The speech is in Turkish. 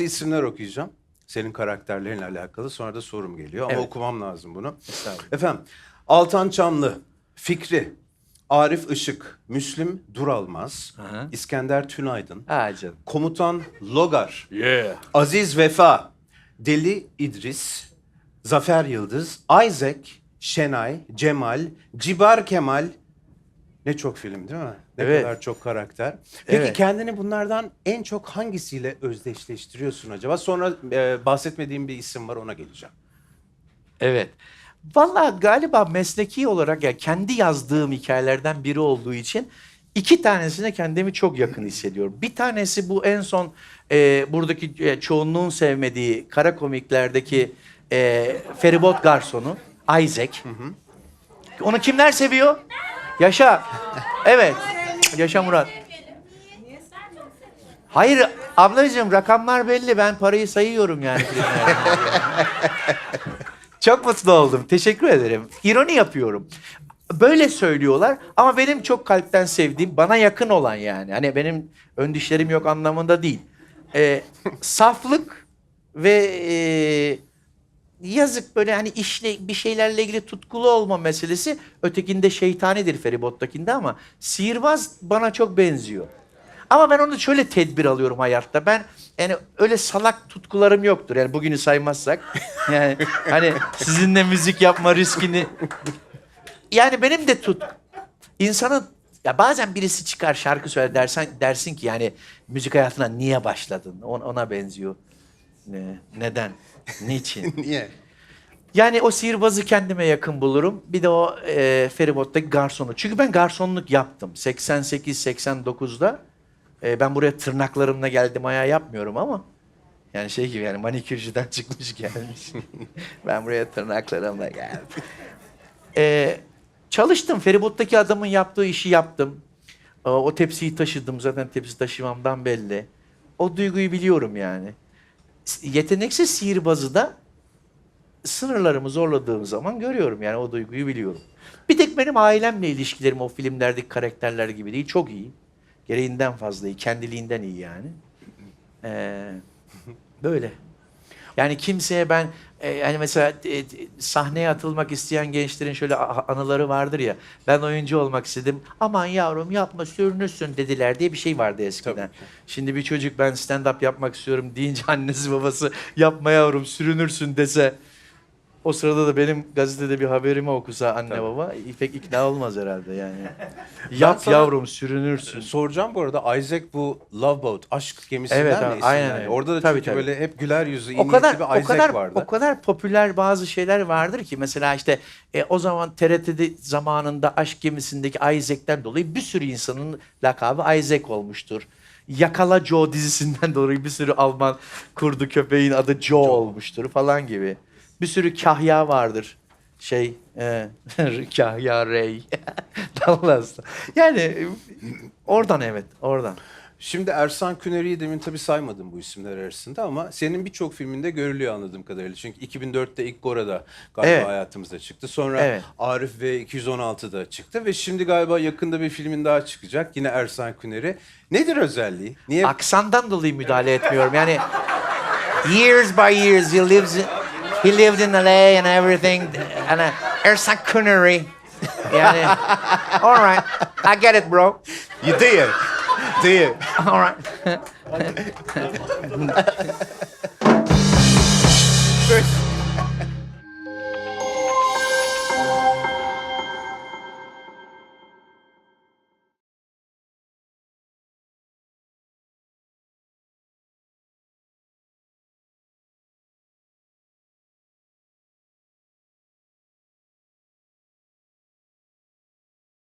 bazı isimler okuyacağım. Senin karakterlerinle alakalı. Sonra da sorum geliyor ama Evet. okumam lazım bunu. Efendim, Altan Çamlı, Fikri, Arif Işık, Müslüm Duralmaz, Aha. İskender Tünaydın, Ha canım. Komutan Logar, Yeah. Aziz Vefa, Deli İdris, Zafer Yıldız, Isaac, Şenay, Cemal, Cibar Kemal. Ne çok film değil mi? Ne Evet. kadar çok karakter. Peki Evet. kendini bunlardan en çok hangisiyle özdeşleştiriyorsun acaba? Sonra e, bahsetmediğim bir isim var ona geleceğim. Evet. Vallahi galiba mesleki olarak ya kendi yazdığım hikayelerden biri olduğu için iki tanesine kendimi çok yakın hissediyorum. Bir tanesi bu en son e, buradaki e, çoğunluğun sevmediği kara komiklerdeki e, feribot garsonu Isaac. Onu kimler seviyor? Yaşa. Evet. Yaşa Murat. Hayır ablacığım rakamlar belli. Ben parayı sayıyorum yani. Çok mutlu oldum. Teşekkür ederim. İroni yapıyorum. Böyle söylüyorlar ama benim çok kalpten sevdiğim, bana yakın olan yani. Hani benim ön dişlerim yok anlamında değil. Ee, saflık ve e, yazık böyle hani işle bir şeylerle ilgili tutkulu olma meselesi ötekinde şeytanidir feribottakinde ama sihirbaz bana çok benziyor. Ama ben onu şöyle tedbir alıyorum hayatta. Ben yani öyle salak tutkularım yoktur. Yani bugünü saymazsak. Yani hani sizinle müzik yapma riskini. Yani benim de tut. İnsanın ya bazen birisi çıkar şarkı söyler dersen dersin ki yani müzik hayatına niye başladın? Ona, benziyor. Ne, neden? Niçin? Niye? Yani o sihirbazı kendime yakın bulurum. Bir de o e, feribottaki garsonu. Çünkü ben garsonluk yaptım. 88-89'da. E, ben buraya tırnaklarımla geldim ayağı yapmıyorum ama. Yani şey gibi yani manikürcüden çıkmış gelmiş. ben buraya tırnaklarımla geldim. E, çalıştım. Feribottaki adamın yaptığı işi yaptım. E, o tepsiyi taşıdım. Zaten tepsi taşımamdan belli. O duyguyu biliyorum yani. Yeteneksiz sihirbazı da sınırlarımı zorladığım zaman görüyorum yani o duyguyu biliyorum. Bir tek benim ailemle ilişkilerim o filmlerdeki karakterler gibi değil. Çok iyi. Gereğinden fazla iyi. Kendiliğinden iyi yani. Ee, böyle. Yani kimseye ben e, yani mesela e, e, sahneye atılmak isteyen gençlerin şöyle anıları vardır ya. Ben oyuncu olmak istedim. Aman yavrum yapma sürünürsün dediler diye bir şey vardı eskiden. Şimdi bir çocuk ben stand up yapmak istiyorum deyince annesi babası yapma yavrum sürünürsün dese o sırada da benim gazetede bir haberimi okusa anne Tabii. baba pek ikna olmaz herhalde yani. Yap sana- yavrum sürünürsün. Soracağım bu arada Isaac bu Love Boat, aşk gemisinden Evet mi aynen öyle. Orada da Tabii, çünkü tabii. böyle hep güler yüzlü, iyi o kadar niyetli bir o Isaac kadar vardı. o kadar popüler bazı şeyler vardır ki mesela işte e, o zaman TRT'de zamanında aşk gemisindeki Isaac'ten dolayı bir sürü insanın lakabı Isaac olmuştur. Yakala Joe dizisinden dolayı bir sürü Alman kurdu köpeğin adı Joe, olmuştur falan gibi. Bir sürü kahya vardır. Şey, e, kahya Ray. Dallas. Yani e, oradan evet, oradan. Şimdi Ersan Küneri'yi demin tabii saymadım bu isimler arasında ama senin birçok filminde görülüyor anladığım kadarıyla. Çünkü 2004'te ilk Gora'da galiba Evet. hayatımıza çıktı. Sonra Evet. Arif ve 216'da çıktı ve şimdi galiba yakında bir filmin daha çıkacak. Yine Ersan Küneri. Nedir özelliği? Niye? aksandan dolayı müdahale etmiyorum. Yani years by years he lives in, he lived in LA and everything and uh, Ersan Kuneri. Yani all right. I get it bro. You did. Did. All right.